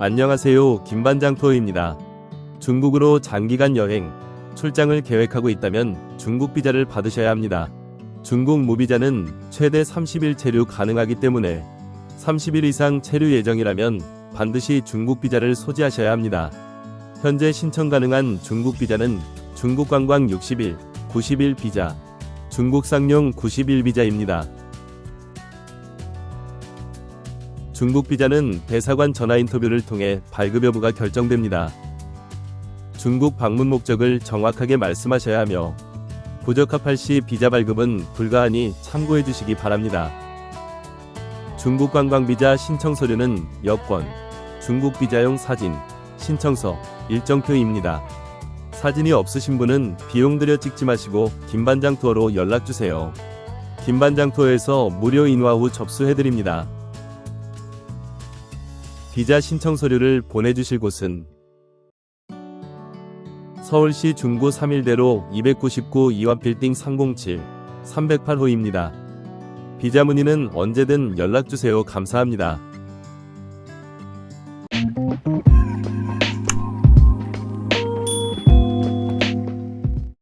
안녕하세요. 김반장 투어입니다. 중국으로 장기간 여행, 출장을 계획하고 있다면 중국 비자를 받으셔야 합니다. 중국 무비자는 최대 30일 체류 가능하기 때문에 30일 이상 체류 예정이라면 반드시 중국 비자를 소지하셔야 합니다. 현재 신청 가능한 중국 비자는 중국 관광 60일, 90일 비자, 중국 상용 90일 비자입니다. 중국 비자는 대사관 전화 인터뷰를 통해 발급 여부가 결정됩니다. 중국 방문 목적을 정확하게 말씀하셔야 하며 부적합할 시 비자 발급은 불가하니 참고해 주시기 바랍니다. 중국 관광 비자 신청 서류는 여권, 중국 비자용 사진, 신청서, 일정표입니다. 사진이 없으신 분은 비용 들여 찍지 마시고 김반장 투어로 연락 주세요. 김반장 투어에서 무료 인화 후 접수해 드립니다. 비자 신청 서류를 보내주실 곳은 서울시 중구 3일대로 299 이화빌딩 307 308호입니다. 비자 문의는 언제든 연락 주세요. 감사합니다.